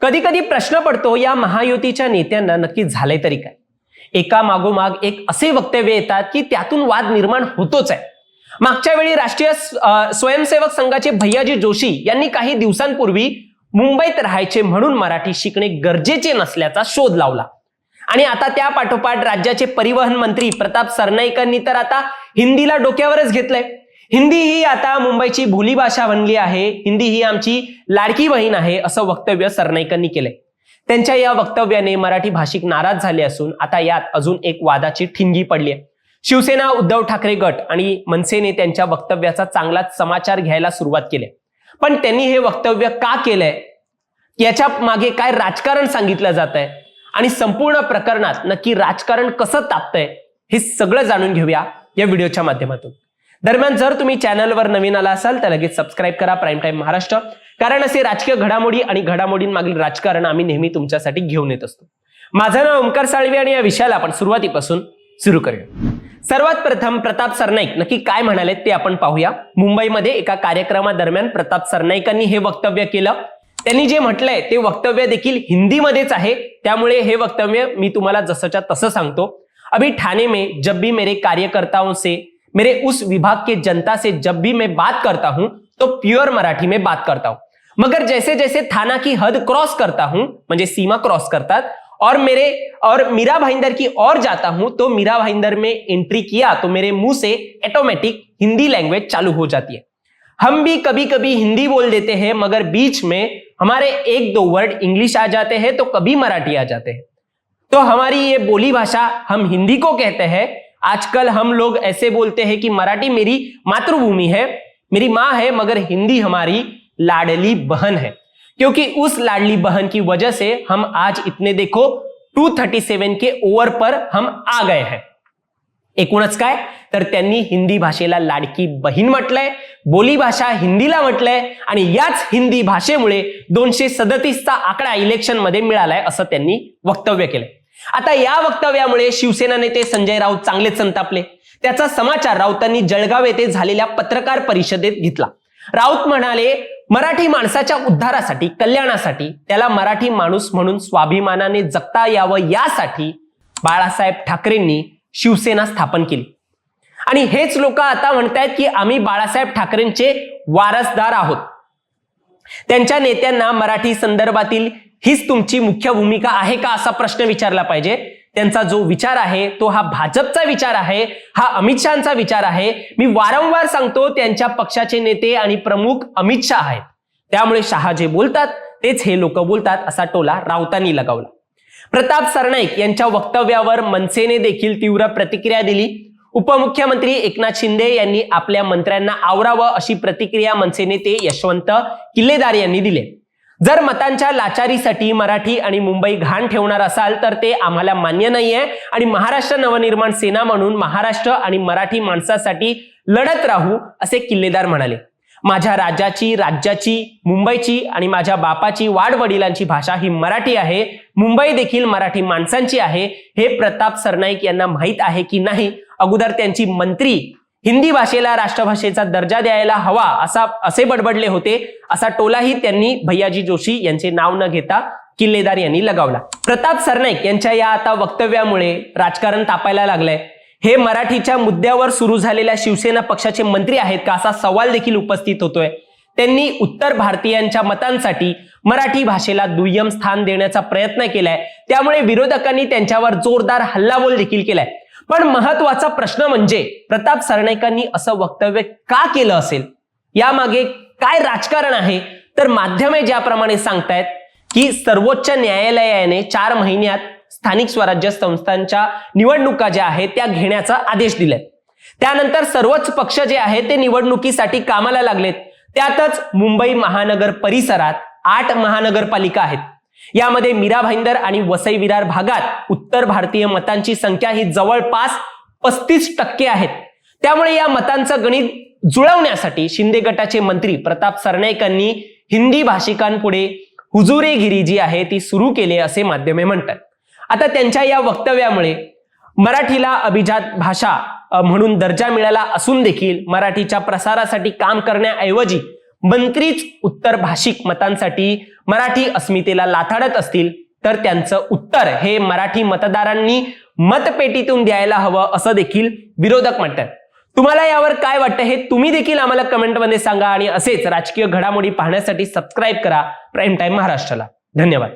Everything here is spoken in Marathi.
कधी कधी प्रश्न पडतो या महायुतीच्या नेत्यांना नक्की झालंय तरी काय? एका मागोमाग एक असे वक्तव्य येतात की त्यातून वाद निर्माण होतोच आहे. मागच्या वेळी राष्ट्रीय स्वयंसेवक संघाचे भैयाजी जोशी यांनी काही दिवसांपूर्वी मुंबईत राहायचे म्हणून मराठी शिकणे गरजेचे नसल्याचा शोध लावला. आणि आता त्या पाठोपाठ राज्याचे परिवहन मंत्री प्रताप सरनाईकांनी तर आता हिंदीला डोक्यावरच घेतलंय. हिंदी ही आता मुंबईची बोलीभाषा बनली आहे. हिंदी ही आमची लाडकी बहीण आहे असं वक्तव्य सरनाईकांनी केलंय. त्यांच्या या वक्तव्याने मराठी भाषिक नाराज झाले असून आता यात अजून एक वादाची ठिणगी पडली आहे. शिवसेना उद्धव ठाकरे गट आणि मनसेने त्यांच्या वक्तव्याचा चांगलाच समाचार घ्यायला सुरुवात केली पण त्यांनी हे वक्तव्य का केलंय? याच्या मागे काय राजकारण सांगितलं जात आहे? आणि संपूर्ण प्रकरणात नक्की राजकारण कसं तापतंय? हे सगळं जाणून घेऊया या व्हिडिओच्या माध्यमातून. दरम्यान जर तुम्ही चॅनलवर नवीन आला असाल तर लगेच सबस्क्राईब करा प्राईम टाईम महाराष्ट्र. कारण असे राजकीय घडामोडी आणि घडामोडींमागील राजकारण आम्ही नेहमी तुमच्यासाठी घेऊन येत असतो. माझं नाव ओमकार साळवी आणि या विषयाला आपण सुरुवातीपासून सुरू करूया. सर्वात प्रथम प्रताप सरनाईक. नक्की काय म्हणाले ते आपण पाहूया. मुंबईमध्ये एका कार्यक्रमादरम्यान प्रताप सरनाईकांनी हे वक्तव्य केलं. त्यांनी जे म्हटलंय ते वक्तव्य देखील हिंदीमध्येच आहे. त्यामुळे हे वक्तव्य मी तुम्हाला जसंच्या तसं सांगतो. अभी ठाणे में जब भी मेरे कार्यकर्ताओं से मेरे उस विभाग के जनता से जब भी मैं बात करता हूँ तो प्योर मराठी में बात करता हूँ। मगर जैसे जैसे थाना की हद क्रॉस करता हूँ, म्हणजे सीमा क्रॉस करतात, और मेरे, और मीरा भाईंदर की ओर जाता हूँ तो मीरा भाईंदर में एंट्री किया तो मेरे मुँह से ऑटोमेटिक हिंदी लैंग्वेज चालू हो जाती है। हम भी कभी कभी हिंदी बोल देते हैं, मगर बीच में हमारे एक दो वर्ड इंग्लिश आ जाते हैं तो कभी मराठी आ जाते हैं। तो हमारी ये बोली भाषा हम हिंदी को कहते हैं आजकल हम लोग ऐसे बोलते हैं कि मराठी मेरी मातृभूमि है मेरी माँ है मगर हिंदी हमारी लाडली बहन है। क्योंकि उस लाडली बहन की वजह से हम आज इतने देखो 237 के ओव्हर पर हम आ गए हैं। एकूणच काय? तर त्यांनी हिंदी भाषेला लाडकी बहीण म्हटलंय बोली भाषा हिंदीला म्हटलंय आणि याच हिंदी भाषेमुळे दोनशे सदतीसचा आकडा इलेक्शनमध्ये मिळालाय असं त्यांनी वक्तव्य केलंय. आता या वक्तव्यामुळे शिवसेना नेते संजय राऊत चांगलेच संतापले. त्याचा समाचार राऊतांनी जळगाव येथे झालेल्या पत्रकार परिषदेत घेतला. राऊत म्हणाले मराठी माणसाच्या उद्धारासाठी कल्याणासाठी त्याला मराठी माणूस म्हणून स्वाभिमानाने जगता यावं यासाठी बाळासाहेब ठाकरेंनी शिवसेना स्थापन केली. आणि हेच लोक आता म्हणतायत की आम्ही बाळासाहेब ठाकरेंचे वारसदार आहोत. त्यांच्या नेत्यांना मराठी संदर्भातील हीच तुमची मुख्य भूमिका आहे का असा प्रश्न विचारला पाहिजे. त्यांचा जो विचार आहे तो हा भाजपचा विचार आहे हा अमित शहाचा विचार आहे. मी वारंवार सांगतो त्यांच्या पक्षाचे नेते आणि प्रमुख अमित शहा आहेत. त्यामुळे शहा जे बोलतात तेच हे लोक बोलतात असा टोला राऊतांनी लगावला. प्रताप सरनाईक यांच्या वक्तव्यावर मनसेने देखील तीव्र प्रतिक्रिया दिली. उपमुख्यमंत्री एकनाथ शिंदे यांनी आपल्या मंत्र्यांना आवरावं अशी प्रतिक्रिया मनसे नेते यशवंत किल्लेदार यांनी दिली. जर मतांच्या लाचारीसाठी मराठी आणि मुंबई घाण ठेवणार असाल तर ते आम्हाला मान्य नाहीये. आणि महाराष्ट्र नवनिर्माण सेना म्हणून महाराष्ट्र आणि मराठी माणसासाठी लढत राहू असे किल्लेदार म्हणाले. माझ्या राज्याची राज्याची मुंबईची आणि माझ्या बापाची वाडवडिलांची भाषा ही मराठी आहे. मुंबई देखील मराठी माणसांची आहे. हे प्रताप सरनाईक यांना माहीत आहे की नाही? अगोदर त्यांची मंत्री हिंदी भाषेला राष्ट्रभाषेचा दर्जा द्यायला हवा असा असे बडबडले होते असा टोलाही त्यांनी भैयाजी जोशी यांचे नाव न घेता किल्लेदार यांनी लगावला. प्रताप सरनाईक यांच्या या आता वक्तव्यामुळे राजकारण तापायला लागलंय. हे मराठीच्या मुद्द्यावर सुरू झालेल्या शिवसेना पक्षाचे मंत्री आहेत का असा सवाल देखील उपस्थित होतोय. त्यांनी उत्तर भारतीयांच्या मतांसाठी मराठी भाषेला दुय्यम स्थान देण्याचा प्रयत्न केलाय. त्यामुळे विरोधकांनी त्यांच्यावर जोरदार हल्लाबोल देखील केलाय. पण महत्त्वाचा प्रश्न म्हणजे प्रताप सरनाईकांनी असं वक्तव्य का केलं असेल? यामागे काय राजकारण आहे? तर माध्यमे ज्याप्रमाणे सांगतायत की सर्वोच्च न्यायालयाने चार महिन्यात स्थानिक स्वराज्य संस्थांच्या निवडणुका ज्या आहेत त्या घेण्याचा आदेश दिलाय. त्यानंतर सर्वच पक्ष जे आहेत ते निवडणुकीसाठी कामाला लागलेत. त्यातच मुंबई महानगर परिसरात आठ महानगरपालिका आहेत. यामध्ये मीरा भाईंदर आणि वसई विरार भागात उत्तर भारतीय मतांची संख्या ही जवळपास पस्तीस टक्के आहेत. त्यामुळे या मतांचं गणित जुळवण्यासाठी शिंदे गटाचे मंत्री प्रताप सरनाईकांनी हिंदी भाषिकांपुढे हुजुरेगिरी जी आहे ती सुरू केली असे माध्यमे म्हणतात. आता त्यांच्या या वक्तव्यामुळे मराठीला अभिजात भाषा म्हणून दर्जा मिळाला असून देखील मराठीच्या प्रसारासाठी काम करण्याऐवजी मंत्रीच उत्तर भाषिक मतांसाठी मराठी अस्मितेला लाथाडत असतील तर त्यांचं उत्तर हे मराठी मतदारांनी मतपेटीतून द्यायला हवं असं देखील विरोधक म्हणतात. तुम्हाला यावर काय वाटतं हे तुम्ही देखील आम्हाला कमेंटमध्ये सांगा आणि असेच राजकीय घडामोडी पाहण्यासाठी सबस्क्राईब करा. प्राईम टाईम महाराष्ट्राला. धन्यवाद.